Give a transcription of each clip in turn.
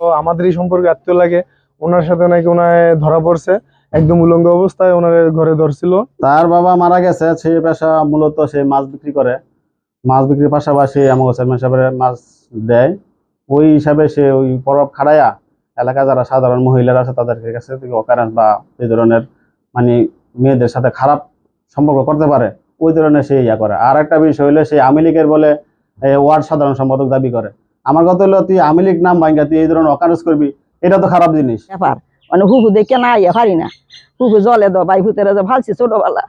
তো আমাদের এই সম্পর্কে আত্মীয় লাগে। ওনার সাথে নাকি ওনায় ধরা পড়ছে। একদম উলঙ্গ অবস্থায় ওনার ঘরে ধরছিল। তার বাবা মারা গেছে, সেই পেশা মূলত সে মাছ বিক্রি করে। মাছ বিক্রির পাশাপাশি আমাকে মাছ দেয়। ওই হিসাবে সে ওই পরব খাড়াইয়া এলাকা যারা সাধারণ মহিলারা আছে তাদের কাছে অকারেন্স বা এই ধরনের মানে মেয়েদের সাথে খারাপ সম্পর্ক করতে পারে, ওই ধরনের সে ইয়া করে। আর একটা বিষয় হইলে সে আওয়ামী লীগের বলে ওয়ার্ড সাধারণ সম্পাদক দাবি করে। আমার কথা হলো, তুই আওয়ামী লীগ নাম ভাঙ্গা তুই এই ধরনের অকারেন্স করবি, এটা তো খারাপ জিনিস। মানে হুহু দেখে না ইয়ে পারি না। হুহু জলে দো বাই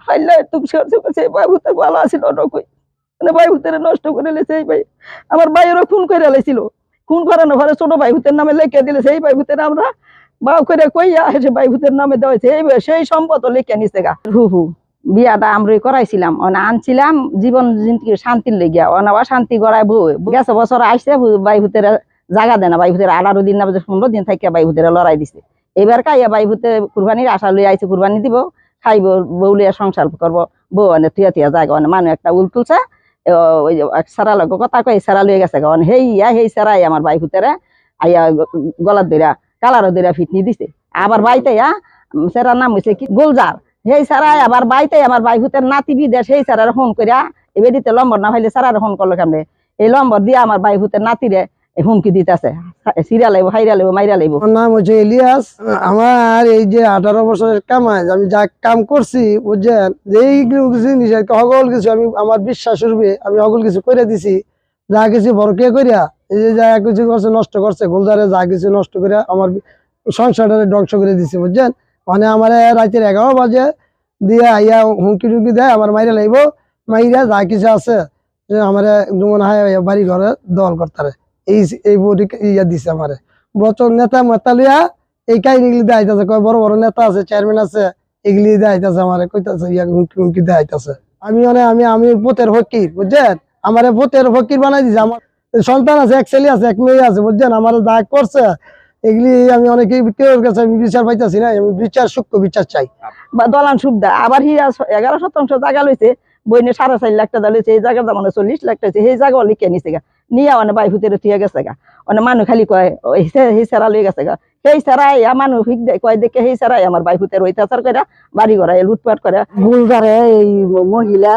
হাইলে তুমি বাই ভূতে ভালো আছিল মানে বাই নষ্ট করে লেছে এই ভাই। আমার ভাইয়েরও খুন করে লেছিল। খুন করানো ঘরে ছোট ভাই ভূতের নামে লেখে দিলে, সেই ভাই ভূতের আমরা বাউ করে কইয়া, সে ভূতের নামে দেওয়া সেই সম্পদ লিখে নিছে গা। হুহু। বিয়াটা আমরা করাইছিলাম। অনা আনছিলাম, জীবন শান্তির লেগিয়া। অনা শান্তি গড়ায় বউ। গেছে বছর, আইসে বাই ভূতের জাগা দেয় না। বাই আঠারো দিন না পনেরো দিন থাকে বাই ভূতের লড়াই দিছে। এবার কাইয়া বাই ভূতে কুরবানির আশা লই আইছে, কুরবানি দিব, খাইব বউলিয়া সংসার করব। বউ অনেক থিয়া থিয়া জায়গা অনেক মানুষ একটা উল তুলছে। ওই সারা লোক কথা কই সারা লইয়া গেছে গন হেই ইয়া হেই সারাই আমার বাই আইয়া গলার দইরা কালারও দইরা ফিটনি দিছে। আবার বাইতে ইয়া সেরার নাম হইছে কি? গোলজার। হেই সারাই, আবার বাইতে আমার বাই ভূতের নাতি বিদেশ সেই সারার ফোন করিয়া এবার দিতে লম্বর না হইলে সারার ফোন করল কেমনে? এই লম্বর দিয়া আমার বাই ভূতের নাতিরে হুমকি দিতেছে। সিরিয়া লাইব, হাইরা লাইব, মাইরা লাইব। আমার নাম হচ্ছে ইলিয়াস আমার এই যে আঠারো বছরের কামাই, আমি যা কাম করছি, বুঝছেন? যে এইগুলো জিনিস সকল কিছু আমি, আমার বিশ্বাস রূপে আমি সকল কিছু করে দিছি, যা কিছু বরকে করিয়া এই যে যা কিছু করছে, নষ্ট করছে গোলদারে যা কিছু নষ্ট করে আমার সংসারটারে ধ্বংস করে দিছে, বুঝছেন? মানে আমার রাতের এগারো বাজে দিয়ে আইয়া হুমকি টুমকি দেয়, আমার মাইরা লাইব। মাইরা যা কিছু আছে যে আমার মনে হয় বাড়ি ঘরে দল করতারে এই এই বডি ইয়া দিছে আমারে। বছর নেতা মেতা লিয়া এই কাহিনীগুলি দেখাইতেছে কয়, বড় বড় নেতা আছে চেয়ারম্যান আছে, এগুলি দেখাইতেছে আমার। কইতাছে ইয়া হুমকি হুমকি দেখাইতেছে আমি মানে আমি আমি ভূতের ফকির, বুঝছেন? আমার ভূতের ফকির বানাই দিছে আমার। সন্তান আছে, এক ছেলে আছে, এক মেয়ে আছে, বুঝছেন? আমার যা করছে এগুলি আমি অনেকেই কেউ কাছে আমি বিচার পাইতেছি না আমি বিচার সূক্ষ্ম বিচার চাই। বা দলান সুবিধা আবার হিরা এগারো শতাংশ জায়গা লইছে বইনে সাড়ে চার লাখ টাকা লইছে এই জায়গার দাম মানে চল্লিশ লাখ টাকা সেই জায়গাও লিখে নিছে গা। নিয়ে মানে বাই ভূতের থিয়ে গেছে গা। মানে মানুষ খালি কয় সেই সারা লই গেছে গা। সেই সারাই মানুষ কয় দেখে সেই সারাই আমার বাই ভূতের অত্যাচার করে বাড়ি ঘরে লুটপাট করে গুলজারে এই মহিলা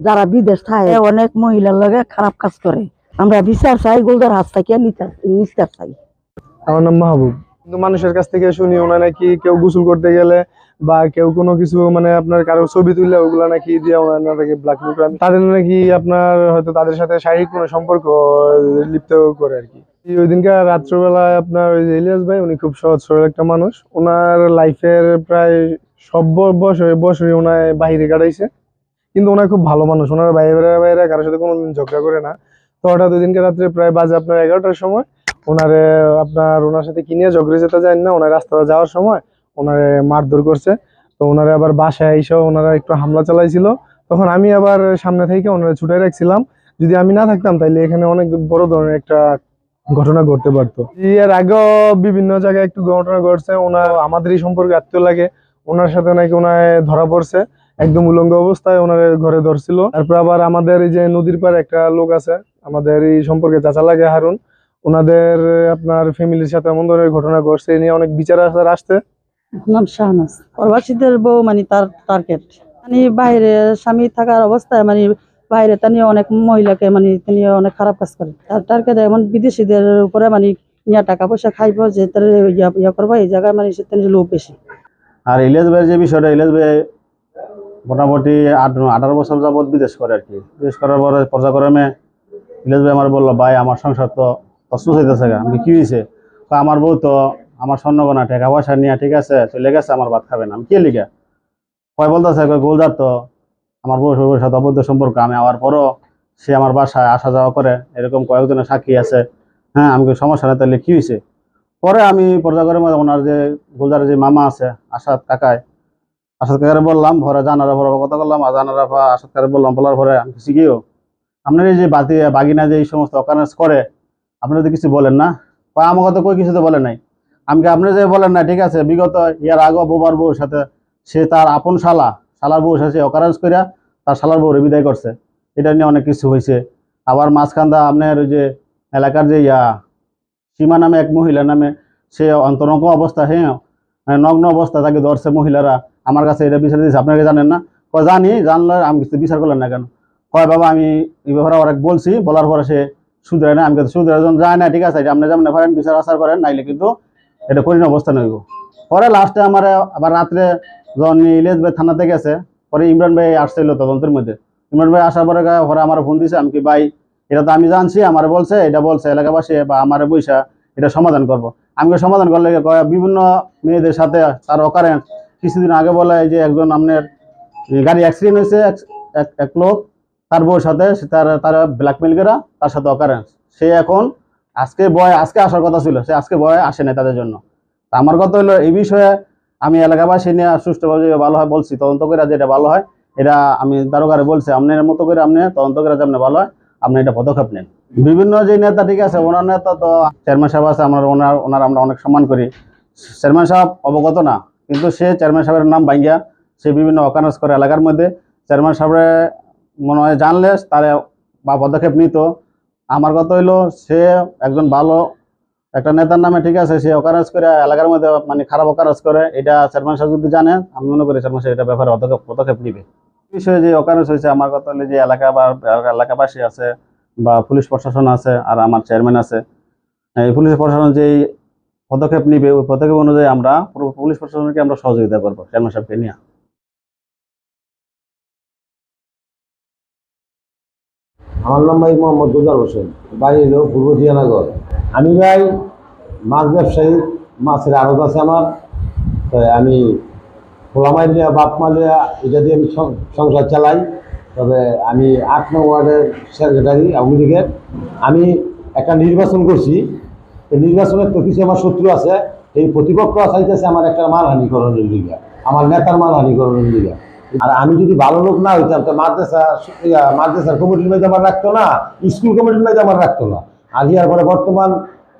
যারা বিদেশ থাকে অনেক মহিলার লগে খারাপ কাজ করে। আমরা বিচার চাই গুলজার হাত থেকে নিস্তার চাই। আমার নাম মাহবুব। কিন্তু মানুষের কাছ থেকে শুনি ওনা নাকি কেউ গোসল করতে গেলে বা কেউ কোনো কিছু মানে আপনার কারও ছবি তুললে ওগুলা নাকি দিয়ে ওনাকে ব্ল্যাকমেল করে তাদের নাকি আপনার হয়তো তাদের সাথে শারীরিক কোনো সম্পর্ক লিপ্ত করে আর কি। ওই দিনকার রাত্রবেলায় আপনার ওই যে ইলিয়াস ভাই, উনি খুব সহজ সরল একটা মানুষ। ওনার লাইফের প্রায় সব ব- বছর বছরই ওনার বাইরে কাটাইছে। কিন্তু ওনার খুব ভালো মানুষ। ওনার বাইরে বাইরে কারোর সাথে কোনোদিন ঝগড়া করে না। তো হঠাৎ ওই দিনকে রাত্রে প্রায় বাজে আপনার এগারোটার সময় ওনারে আপনার ওনার সাথে কি নিয়ে যেতে যায় না, ওনার রাস্তা যাওয়ার সময় ওনারে মারধর করছে। তো ওনারে আবার বাসায় এসে ওনারা একটু হামলা চালাইছিল। তখন আমি আবার সামনে থেকে ওনারা ছুটে রাখছিলাম। যদি আমি না থাকতাম, তাইলে এখানে অনেক বড় ধরনের একটা ঘটনা ঘটতে পারতো। এর আগেও বিভিন্ন জায়গায় একটু ঘটনা ঘটছে। ওনার আমাদের এই সম্পর্কে আত্মীয় লাগে। ওনার সাথে নাকি ওনায় ধরা পড়ছে। একদম উলঙ্গ অবস্থায় ওনার ঘরে ধরছিল। তারপর আবার আমাদের এই যে নদীর পাড়ে একটা লোক আছে, আমাদের এই সম্পর্কে চাচা লাগে হারুন। ওনাদের আপনার ফ্যামিলির সাথে এমন ধরনের ঘটনা ঘটছে নিয়ে অনেক বিচার আসার আসতে নাম শাহনাজ। প্রবাসীদের বউ মানে তার টার্গেট মানে বাইরে স্বামী থাকার অবস্থায় মানে বাইরে তিনি অনেক মহিলাকে মানে তিনি অনেক খারাপ কাজ করে। তার টার্গেট এমন বিদেশিদের উপরে মানে ইয়া টাকা পয়সা খাইব যে তার ইয়া ইয়া করব এই জায়গায় মানে সে তিনি লোভ বেশি। আর ইলিয়াস ভাইয়ের যে বিষয়টা ইলিয়াস ভাই মোটামুটি আট আঠারো বছর যাবৎ বিদেশ করে আর কি। বিদেশ করার পরে পর্যায়ক্রমে ইলিয়াস ভাই আমার বলল ভাই আমার সংসার তো তসনস হইতেছে গা কি হয়েছে আমার বউ তো আমার স্বর্ণগনা টাকা পয়সা নিয়ে ঠিক আছে, চলে গেছে, আমার ভাত খাবে না। আমি কে লিখা কয়, বলতেছে, কয়, গোলজার তো আমার বউ সবের সাথে অবৈধ সম্পর্ক, আমি আওয়ার পরও সে আমার বাসায় আসা যাওয়া করে, এরকম কয়েকজনের সাক্ষী আছে। হ্যাঁ আমি সমস্যা না তাহলে কি হয়েছে পরে আমি পর্যায়ক্রমে ওনার যে, গোলজারের যে মামা আছে, আসাদ কাকায়, আসাদ কাকারে বললাম, ভরে জানারা পরে কথা বললাম, আর জানারা আসাদ কাকারে বললাম, বলার পরে আমি কিও আপনার এই যে বাতি, বাগিনা যে এই সমস্ত অকারেন্স করে আপনারা তো কিছু বলেন না। বা আমাকে তো কই কিছু তো বলে নাই। আমাকে আপনি যে বলেন না, ঠিক আছে? বিগত ইয়ার আগে বোবার বউর সাথে সে তার আপন শালা, শালার বউর সাথে অকারেন্স করিয়া তার শালার বউরে বিদায় করছে। এটা নিয়ে অনেক কিছু হয়েছে আবার মাঝখানদা আপনার ওই যে এলাকার যে ইয়া, সীমা নামে এক মহিলা নামে সে অন্তরঙ্গ অবস্থা হ্যাঁ? মানে নগ্ন অবস্থা তাকে ধরছে মহিলারা। আমার কাছে এটা বিচার দিয়েছে। আপনারা কি জানেন না? কয়, জানি, জানলে আমি কিছু বিচার করলেন না কেন? কয়, বাবা, আমি এই ব্যাপারে অনেক বলছি, বলার পরে সে শুধরে না, আমি কিন্তু শুধরে যখন যায় না, ঠিক আছে? আপনি যেমন পারেন বিচার আচার করেন, নাইলে কিন্তু এটা কঠিন অবস্থা নইব। পরে লাস্টে আমার, আবার রাত্রে যখন ইলিয়াস ভাই থানাতে গেছে, পরে ইমরান ভাই আসছিল তদন্তের মধ্যে। ইমরান ভাই আসার পরে পরে আমার ফোন দিছে, আমি কি, ভাই, এটা তো আমি জানছি, আমার বলছে, এটা বলছে এলাকাবাসী, বা আমার বৈশা এটা সমাধান করব। আমি সমাধান করলে বিভিন্ন মেয়েদের সাথে তার অকারেন্স কিছুদিন আগে বলে যে একজন আপনার, গাড়ি অ্যাক্সিডেন্ট হয়েছে এক লোক তার বউর সাথে তার তার ব্ল্যাকমেল করা তার সাথে অকারেন্স সে এখন আজকে বয়, আজকে আসার কথা ছিল, সে আজকে বয় আসে নাই তাদের জন্য। আমার কথা হলো, এই বিষয়ে আমি এলাকাবাসী নিয়ে সুষ্ঠুভাবে ভালো হয় বলছি, তদন্ত করে যেটা ভালো হয়, এটা আমি দারোগারে বলছি, আপনার মতো করে আপনি তদন্ত করে যে আপনি ভালো হয়, আপনি এটা পদক্ষেপ নেন। বিভিন্ন যে নেতা ঠিক আছে, ওনার নেতা তো চেয়ারম্যান সাহেব আছে, আমরা ওনার ওনার আমরা অনেক সম্মান করি। চেয়ারম্যান সাহেব অবগত না, কিন্তু সে চেয়ারম্যান সাহেবের নাম ভাঙ্গিয়া সে বিভিন্ন অকারেন্স করে এলাকার মধ্যে। চেয়ারম্যান সাহেবের মনে হয় জানলে তারে বা পদক্ষেপ নিত। আমার কথা হইল, সে একজন ভালো একটা নেতার নামে ঠিক আছে, সে অকারেন্স করে এলাকার মধ্যে মানে খারাপ অকারেন্স করে, এটা চেয়ারম্যান সাহেব যদি জানে, আমি মনে করি চেয়ারম্যান সাহেব এটা ব্যাপারে পদক্ষেপ নিবে। বিষয়ে যে অকারেন্স হয়েছে, আমার কথা হলো যে এলাকা বা এলাকাবাসী আছে বা পুলিশ প্রশাসন আছে আর আমার চেয়ারম্যান আছে, এই পুলিশ প্রশাসন যেই পদক্ষেপ নিবে, ওই পদক্ষেপ অনুযায়ী আমরা পুলিশ প্রশাসনকে আমরা সহযোগিতা করব, চেয়ারম্যান সাহেবকে নিয়ে। আমার নাম ভাই মোহাম্মদ গুজার হোসেন, বাড়ি হলো পূর্ব জিয়ানগর। আমি ভাই মাছ ব্যবসায়ী, মাছের আড়ত আছে আমার। তো আমি খোলা মাইলিয়া বাপ মালিয়া এটা দিয়ে আমি সংসার চালাই। তবে আমি আট নং ওয়ার্ডের সেক্রেটারি, আওয়ামী লীগের। আমি একটা নির্বাচন করছি। এই নির্বাচনের তো কিছু আমার শত্রু আছে। এই প্রতিপক্ষ চাইতেছে আমার একটা মানহানি করণের লিগা, আমার নেতার মানহানি করণের লিগা। আর আমি যদি ভালো লোক না হইতাম, তো মাদ্রাসা মাদ্রাসার কমিটির মেয়ে আমার রাখতো না স্কুল কমিটির মেয়ে আমার রাখতো না। আর ইয়ার পরে বর্তমান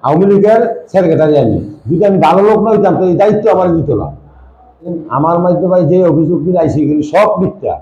আওয়ামী লীগের সেক্রেটারি আমি। যদি আমি ভালো লোক না হইতাম তো এই দায়িত্ব আমার দিত না। আমার মাধ্যমে যে অভিযোগগুলি আইসি সব মিথ্যা।